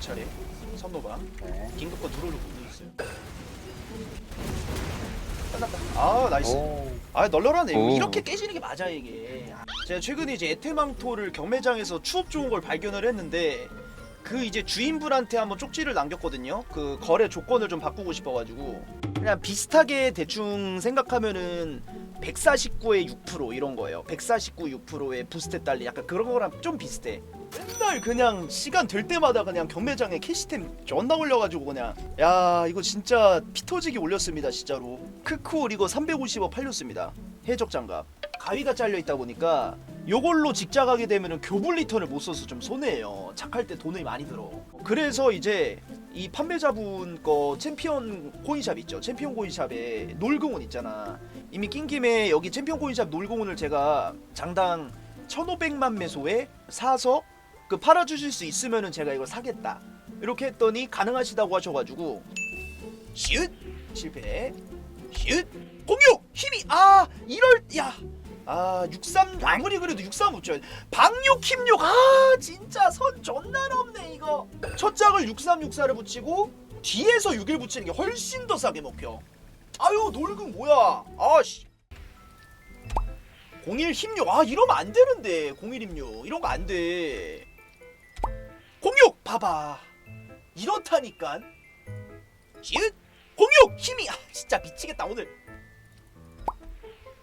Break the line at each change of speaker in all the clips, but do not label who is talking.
차례 선노방
네.
긴급과 누르를 눌러주세요. 끝났다. 아 나이스.
오.
아 널널하네.
오.
이렇게 깨지는 게 맞아 이게. 제가 최근에 이제 에테망토를 경매장에서 추업 좋은 걸 발견을 했는데 그 이제 주인분한테 한번 쪽지를 남겼거든요. 그 거래 조건을 좀 바꾸고 싶어가지고. 그냥 비슷하게 대충 생각하면은 149에 6% 이런 거예요. 149 6%의 부스트 달리 약간 그런 거랑 좀 비슷해 맨날 그냥 시간 될 때마다 그냥 경매장에 캐시템 존나 올려가지고 그냥. 야 이거 진짜 피 터지게 올렸습니다 진짜로. 크쿨 이거 350원 팔렸습니다. 해적 장갑. 가위가 잘려 있다 보니까 요걸로 직작하게 되면은 교불 리턴을 못 써서 좀 손해예요. 착할 때 돈이 많이 들어. 그래서 이제 이 판매자분 거 챔피언 코인샵 있죠? 챔피언 코인샵에 놀공원 있잖아. 이미 낀 김에 여기 챔피언 코인샵 놀공원을 제가 장당 1500만 매소에 사서 그 팔아주실 수 있으면은 제가 이걸 사겠다. 이렇게 했더니 가능하시다고 하셔가지고 슛! 실패. 슛! 공유! 힘이 아 이럴 야 아 63 아무리 그래도 63 붙여 방육 힘육. 아 진짜 선 존나 넘네 이거. 첫 장을 6364를 붙이고 뒤에서 6일 붙이는 게 훨씬 더 싸게 먹혀. 아유 놀금 뭐야. 아씨. 01 힘육. 아 이러면 안 되는데. 01 힘육. 이런 거 안돼. 06 봐봐. 이렇다니까 쉿 공육 힘이 아 진짜 미치겠다 오늘.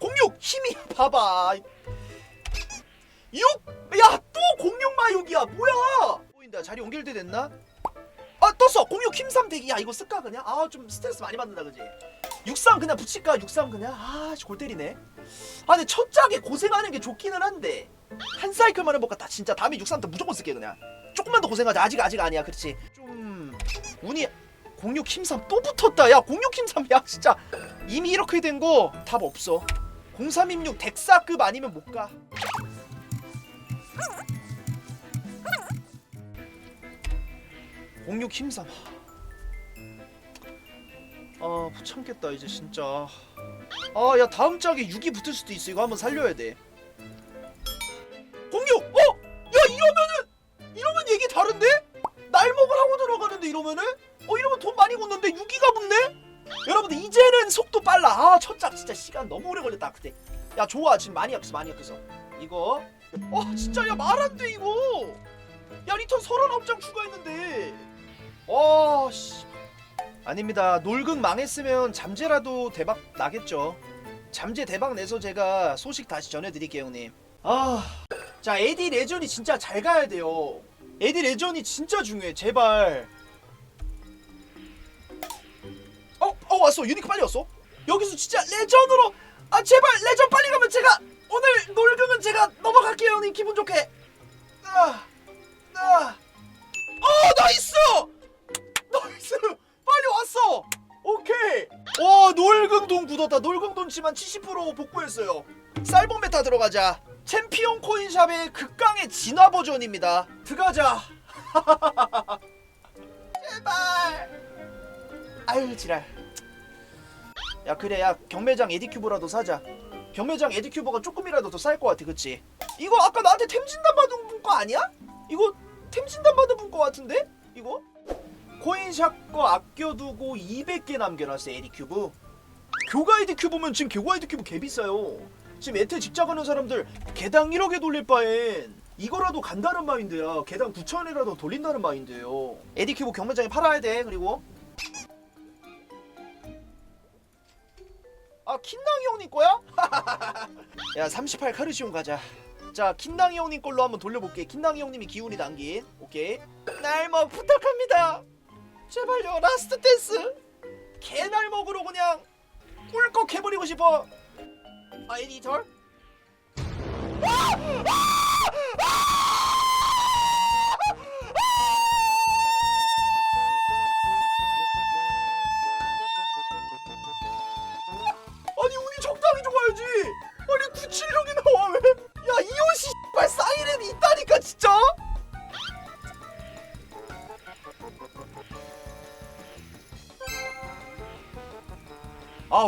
공육 힘이 봐봐. 6야또 공육 마육이야 뭐야? 보인다. 자리 연결돼 됐나? 아 떴어. 공육 힘3 대기 야. 이거 쓸까 그냥? 아 좀 스트레스 많이 받는다 그지? 63 그냥 붙일까? 63 그냥? 아골 때리네. 아 근데 첫 장에 고생하는 게 좋기는 한데. 한 사이클만 해볼까 다. 진짜 다음에 63도 무조건 쓸게 그냥 조금만 더 고생하자. 아직 아직 아니야. 그렇지. 좀 운이 06 힘3 또 붙었다. 야 06 힘3 야 진짜. 이미 이렇게 된 거 답 없어. 0316 덱사급 아니면 못 가. 공육 힘삼. 아못 참겠다 이제 진짜. 아 야 다음 짝에 6이 붙을 수도 있어. 이거 한번 살려야 돼 어 이러면 돈 많이 걷는데 6기가 붙네? 여러분들 이제는 속도 빨라. 아첫짝 진짜 시간 너무 오래 걸렸다. 그때. 야 좋아. 지금 많이 약했어 많이 약했어 이거. 어 진짜 야 말 안 돼 이거. 야 리턴 39장 추가했는데. 와씨. 아닙니다. 놀극 망했으면 잠재라도 대박 나겠죠. 잠재 대박 내서 제가 소식 다시 전해드릴게요 형님. 아자 에디 레전이 진짜 잘 가야 돼요. 에디 레전이 진짜 중요해. 제발 왔어. 유니크 빨리 왔어. 여기서 진짜 레전으로. 아 제발 레전 빨리 가면 제가 오늘 놀금은 제가 넘어갈게요 형님. 기분 좋게. 아, 아. 어 나이스 나이스 빨리 왔어! 오케이. 와 놀금돈 굳었다. 놀금돈 치만 70% 복구했어요. 쌀봉 메타 들어가자. 챔피언 코인샵의 극강의 진화 버전입니다. 들어가자. 제발. 아유 지랄 야 그래 야 경매장 에디큐브라도 사자. 경매장 에디큐브가 조금이라도 더 쌀 것 같아 그치? 이거 아까 나한테 템진단 받은 거 아니야? 이거 템진단 받은 거 같은데? 이거? 코인샵 거 아껴두고 200개 남겨놨어 에디큐브. 교가 에디큐브면 지금 교가 에디큐브 개비싸요. 지금 에테 직장하는 사람들 개당 1억에 돌릴 바엔. 이거라도 간다는 마인드야. 개당 9천원이라도 돌린다는 마인드예요. 에디큐브 경매장에 팔아야 돼 그리고 킨당이 형님 거야? 야 38 카르시온 가자. 자 킨당이 형님 걸로 한번 돌려볼게. 킨당이 형님이 기운이 남긴. 오케이. 날 뭐 부탁합니다. 제발요 라스트 댄스. 개날 먹으러 그냥 꿀꺽 해버리고 싶어. 아 에디터 아니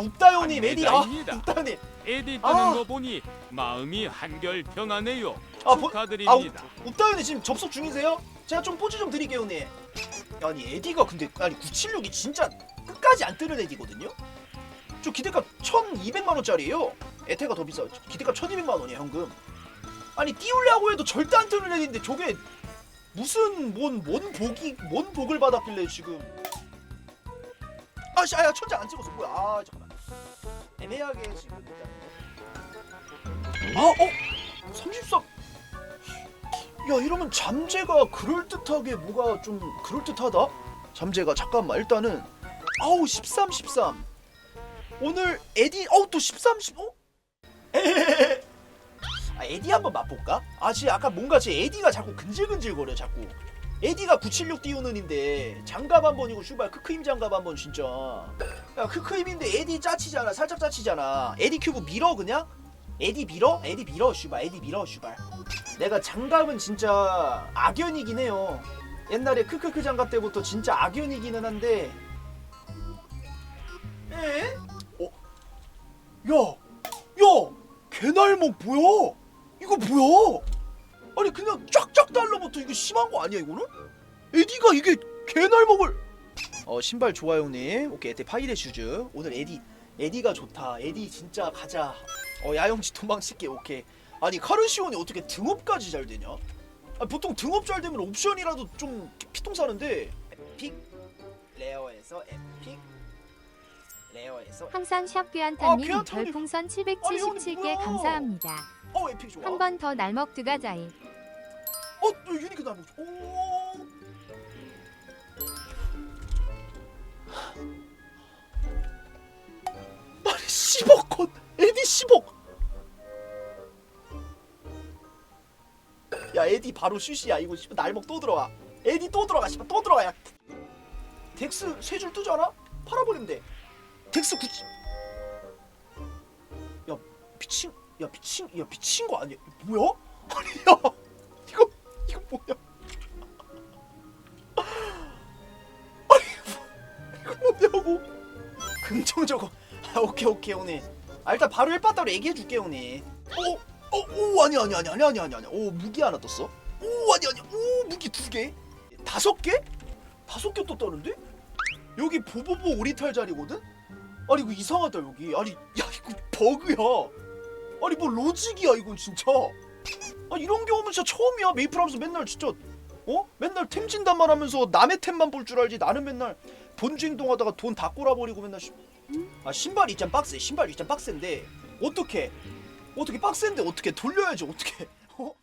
욱다요님 에디 아
아닙니다.
욱다요님
에디 뜨는
아.
거 보니 마음이 한결 평하네요.
아, 보- 아
축하드립니다.
욱- 욱다요님 지금 접속 중이세요? 제가 좀 포즈 좀 드릴게요 형님 아니 에디가 근데 아니 976이 진짜 끝까지 안 뜨는 에디거든요 저 기대값 1200만원짜리예요 에테가 더 비싸 기대값 1200만원이야 현금 아니 띄우려고 해도 절대 안 뜨는 애인데 저게 무슨 뭔, 뭔 복이 뭔 복을 받았길래 지금 아씨 아야 천장 안 찍었어 뭐야 아 잠깐만 애매하게 지금 일단 아 어? 33야 이러면 잠재가 그럴듯하게 뭐가 좀 그럴듯하다? 잠재가 잠깐만 일단은 아우 13 13 오늘 에디 어우 또 13 10 어? 에헤헤헤. 아 에디 한번 맛볼까? 아 지금 아까 뭔가 제 에디가 자꾸 근질근질거려 자꾸 에디가 976 띄우는인데 장갑 한 번이고 슈발 크크임 장갑 한 번 진짜 야 크크임인데 에디 짜치잖아 살짝 짜치잖아 에디 큐브 밀어 그냥? 에디 밀어? 에디 밀어 슈발 에디 밀어 슈발 내가 장갑은 진짜 악연이긴 해요 옛날에 크크크 장갑 때부터 진짜 악연이기는 한데 에? 어? 야! 야! 개날먹 뭐야? 이거 뭐야? 아니 그냥 쫙쫙 달라붙어 이거 심한 거 아니야 이거는? 에디가 이게 개날 먹을 어 신발 좋아 형님 오케이 에디 파이레 슈즈 오늘 에디 에디가 좋다 에디 진짜 가자 어 야영지 도망칠게 오케이 아니 카르시온이 어떻게 등업까지 잘 되냐? 아, 보통 등업 잘 되면 옵션이라도 좀 피통 사는데 에픽 레어에서 에픽 레어에서
항상 샵
아,
귀한타님
귀한타님.
별풍선
아니, 형님
777개
뭐야.
감사합니다.
어 에픽 좋아.
한 번 더 날먹 드 가자이.
어 또 유니크 나무 오. 아니 10억 건 에디 10억. 야 에디 바로 슛이야. 이거 씨발 날먹 또 들어가. 에디 또 들어가 씨발 또 들어가. 야 덱스 세 줄 뜨잖아? 팔아버리면 돼. 덱스 9야 미친 야 미친 야 미친 거 아니야? 뭐야? 아니 야 이거 이거 뭐야 아니 뭐, 이거 뭐냐고? 긍정적으로 아 오케이 오케이 형님 아 일단 바로 1바따로 얘기해 줄게 형님 어어오 아니 아니 아니 아니 아니 아니 아니. 오 무기 하나 떴어? 오 아니 아니 오 무기 두 개? 다섯 개? 다섯 개 떴다는데? 여기 보보보 오리탈 자리거든? 아니 이거 이상하다 여기. 아니 야 이거 버그야 아니 뭐 로직이야 이건 진짜 아 이런 경우는 진짜 처음이야 메이플하면서 맨날 진짜 어? 맨날 템 진단만 하면서 남의 템만 볼 줄 알지 나는 맨날 본주 행동하다가 돈 다 꼬라버리고 맨날 시... 아 신발이 있잖아 빡세 신발이 있잖아 빡센데 어떻게 어떻게 빡센데 어떻게 돌려야지 어떻게 어?